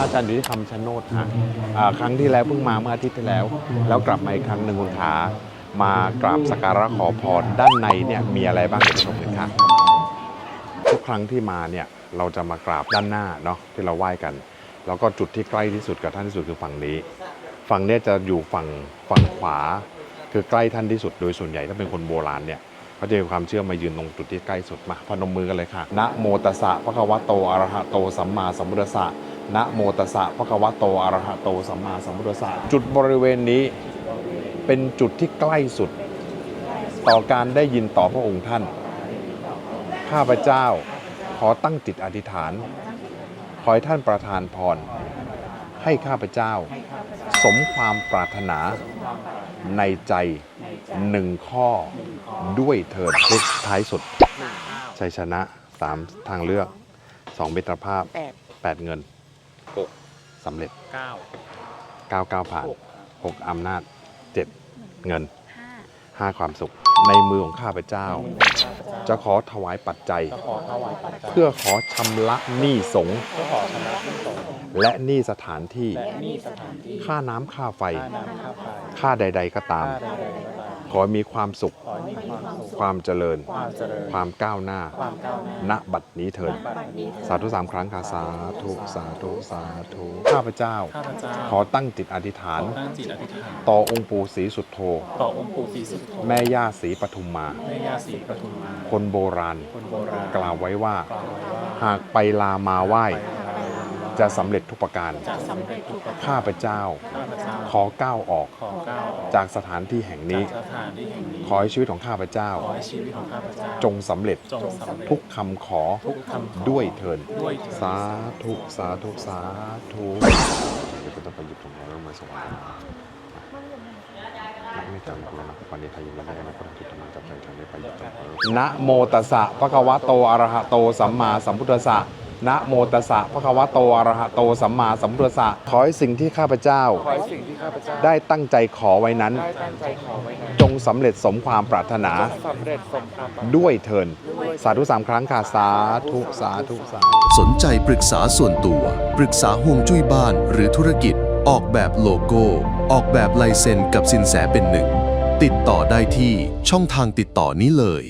ระอาจารย์อยู่ที่คำชะโนดฮะอ่าครั้งที่แล้วเพิ่งมาเมื่ออาทิตย์ที่แล้ว แล้วกลับมาอีกครั้งหนึ่งคุณขามากราบสักการะขอพรด้านในเนี่ยมีอะไรบ้างเดี๋ยวไปชมกันค่ะทุกครั้งที่มาเนี่ยเราจะมากราบด้านหน้าเนาะที่เราไหว้กัน แล้วก็จุดที่ใกล้ที่สุดกับท่านที่สุดคือฝั่งนี้ ฝั่งเนี้จะอยู่ฝั่งฝั่งขวา คือใกล้ท่านที่สุดโดยส่วนใหญ่ถ้าเป็นคนโบราณเนี่ย เขาจะมีความเชื่อมายืนตรงจุดที่ใกล้สุดมาพนมมือกันเลยค่ะนะโมตัสสะพระคะวะโตอะระหะโตสัมมาสัมพุทธัสสะนะโมตัสสะพระคะวะโตอะระหะโตสัมมาสัมพุทธัสสะจุดบริเวณนี้เป็นจุดที่ใกล้สุด ต่อการได้ยินต่อพระองค์ท่าน ข้าพเจ้าขอตั้งจิตอธิษฐาน ขอให้ท่านประทานพร ให้ข้าพเจ้า สมความปรารถนาในใจ หนึ่งข้อด้วยเถิดเลขท้ายสุดชัยชนะสามทางเลือกสองมิตรภาพแปด แปดเงินหก สำเร็จเก้า เก้าเก้าผ่านหกอำนาจเจ็ดเงินห้าห้าความสุข ในมือของข้าพเจ้า จะขอถวายปัจจัยจะขอถวายปัจจัยเพื่อขอชำระหนี้สงฆ์เพื่อขอชำระหนี้สงฆ์และหนี้สถานที่และหนี้สถานที่ค่าน้ำค่าไฟ ค่าน้ำค่าไฟค่าใด ๆ ก็ตาม ค่าใดๆก็ตาม ขอให้มีความสุข ขอให้มีความสุข ความเจริญ ความเจริญ ความก้าวหน้า ความก้าวหน้า ณ บัดนี้เถิด บัดนี้สาธุสามครั้งค่ะสาธุสาธุสาธุข้าพเจ้า ข้าพเจ้าขอตั้งจิตอธิษฐานขอตั้งจิตอธิษฐานต่อองค์ปู่ศรีสุดโธต่อองค์ปู่ศรีสุโธแม่ย่าศรีปทุมมา แม่ย่าศรีปทุมมา คนโบราณ คนโบราณกล่าวไว้ว่า กล่าวไว้ว่าหากไปลามาไหว้ จะสำเร็จทุกประการ จะสำเร็จทุกประการข้าพเจ้า ข้าพเจ้าขอก้าวออกขอก้าวออกจากสถานที่แห่งนี้ จากสถานที่แห่งนี้ขอให้ชีวิตของข้าพเจ้า ขอให้ชีวิตของข้าพเจ้าจงสำเร็จจงสำเร็จทุกคำขอทุกคำขอ ด้วยเถินด้วยเถิด สาธุสาธุสาธุเดี๋ยวก็ต้องไปหยิบของเราแล้วมาสวรรค์ไม่จำกูนะวันนี้ไทยยังไม่ได้นะคนที่ทำงานจับใจทำได้ไปหยิบของเรานะโมตัสสะพระคะวะโตอะระหะโตสัมมาสัมพุทธัสสะ นะโมตัสสะพระคะวะโตอะระหะโตสัมมาสัมพุทธัสสะขอให้สิ่งที่ข้าพเจ้า ขอให้สิ่งที่ข้าพเจ้าได้ตั้งใจขอไว้นั้น ได้ตั้งใจขอไว้นั้นจงสำเร็จสมความปรารถนา สำเร็จสมความปรารถนา ด้วยเถิน สาธุสามครั้งค่ะ สาธุ สาธุ สาธุ สนใจปรึกษาส่วนตัว ปรึกษาห่วงจุ้ยบ้านหรือธุรกิจ ออกแบบโลโก้ ออกแบบลายเซ็นกับสินแสเป็นหนึ่ง ติดต่อได้ที่ช่องทางติดต่อนี้เลย